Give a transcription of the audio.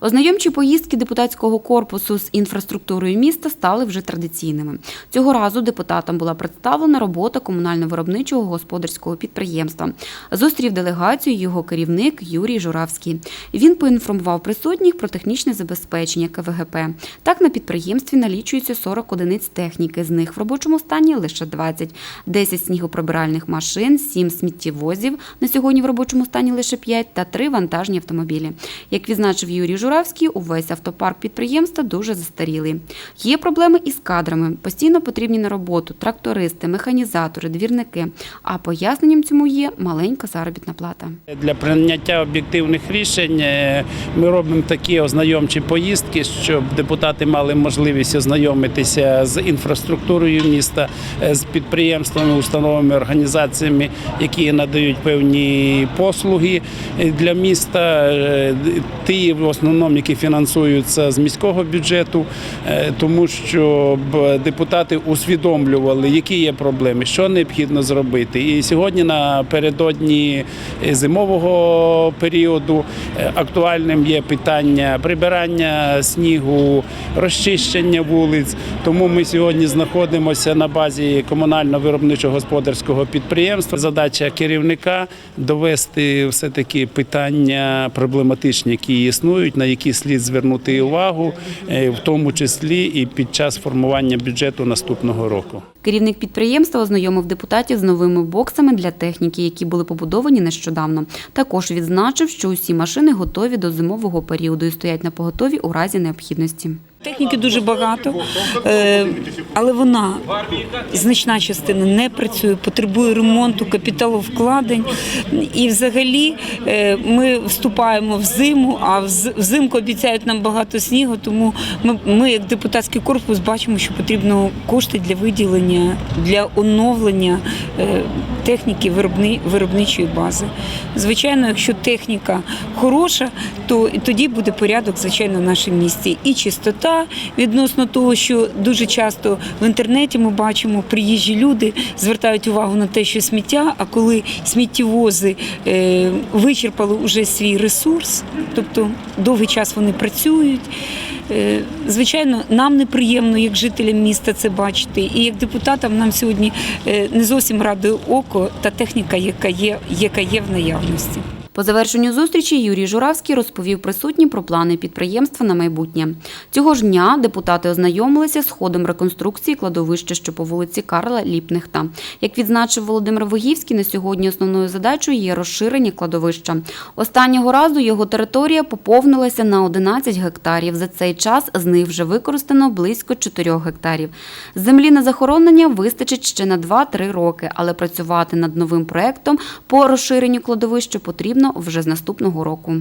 Ознайомчі поїздки депутатського корпусу з інфраструктурою міста стали вже традиційними. Цього разу депутатам була представлена робота комунально-виробничого господарського підприємства. Зустрів делегацію його керівник Юрій Журавський. Він поінформував присутніх про технічне забезпечення КВГП. Так на підприємстві налічується 40 одиниць техніки, з них в робочому стані лише 20. 10 снігоприбиральних машин, 7 сміттєвозів, на сьогодні в робочому стані лише 5 та 3 вантажні автомобілі. Як відзначив Юрій Журавський, увесь автопарк підприємства дуже застарілий. Є проблеми із кадрами, постійно потрібні на роботу трактористи, механізатори, двірники. А поясненням цьому є маленька заробітна плата. Для прийняття об'єктивних рішень е, ми робимо такі ознайомчі поїздки, щоб депутати мали можливість ознайомитися з інфраструктурою міста, е, з підприємствами, установами, організаціями, які надають певні послуги е, для міста. Ті в основному, які фінансуються з міського бюджету, е, тому щоб депутати усвідомлювали, які є проблеми, що необхідно зробити. І сьогодні напередодні зимового періоду актуальним є питання прибирання снігу, розчищення вулиць. Тому ми сьогодні знаходимося на базі комунально-виробничого господарського підприємства. Задача керівника довести все таки питання проблематичні, які існують, на які слід звернути увагу, е, в тому числі і під час формування бюджету наступного року. Керівник підприємства ознайомив депутатів з новими боксами для техніки, які були побудовані нещодавно. Також відзначив, що усі машини готові до зимового періоду і стоять на поготові у разі необхідності. Техніки дуже багато, е, але вона значна частина не працює, потребує ремонту, капіталовкладень. І взагалі е, ми вступаємо в зиму, а взимку обіцяють нам багато снігу. Тому ми, як депутатський корпус, бачимо, що потрібно кошти для виділення, для оновлення е, техніки виробни, виробничої бази. Звичайно, якщо техніка хороша, то тоді буде порядок, звичайно, в нашому місті. І чистота відносно того, що дуже часто в інтернеті ми бачимо, приїжджі люди звертають увагу на те, що сміття, а коли сміттєвози е, вичерпали уже свій ресурс, тобто довгий час вони працюють. Е, Звичайно, нам неприємно, як жителям міста, це бачити. І як депутатам нам сьогодні е, не зовсім радує око та техніка, яка є, яка є в наявності. По завершенню зустрічі Юрій Журавський розповів присутнім про плани підприємства на майбутнє. Цього ж дня депутати ознайомилися з ходом реконструкції кладовища, що по вулиці Карла Ліпнехта. Як відзначив Володимир Вогівський, на сьогодні основною задачою є розширення кладовища. Останнього разу його територія поповнилася на 11 гектарів. За цей час з них вже використано близько 4 гектарів. Землі на захоронення вистачить ще на 2-3 роки, але працювати над новим проектом по розширенню кладовища потрібно вже з наступного року.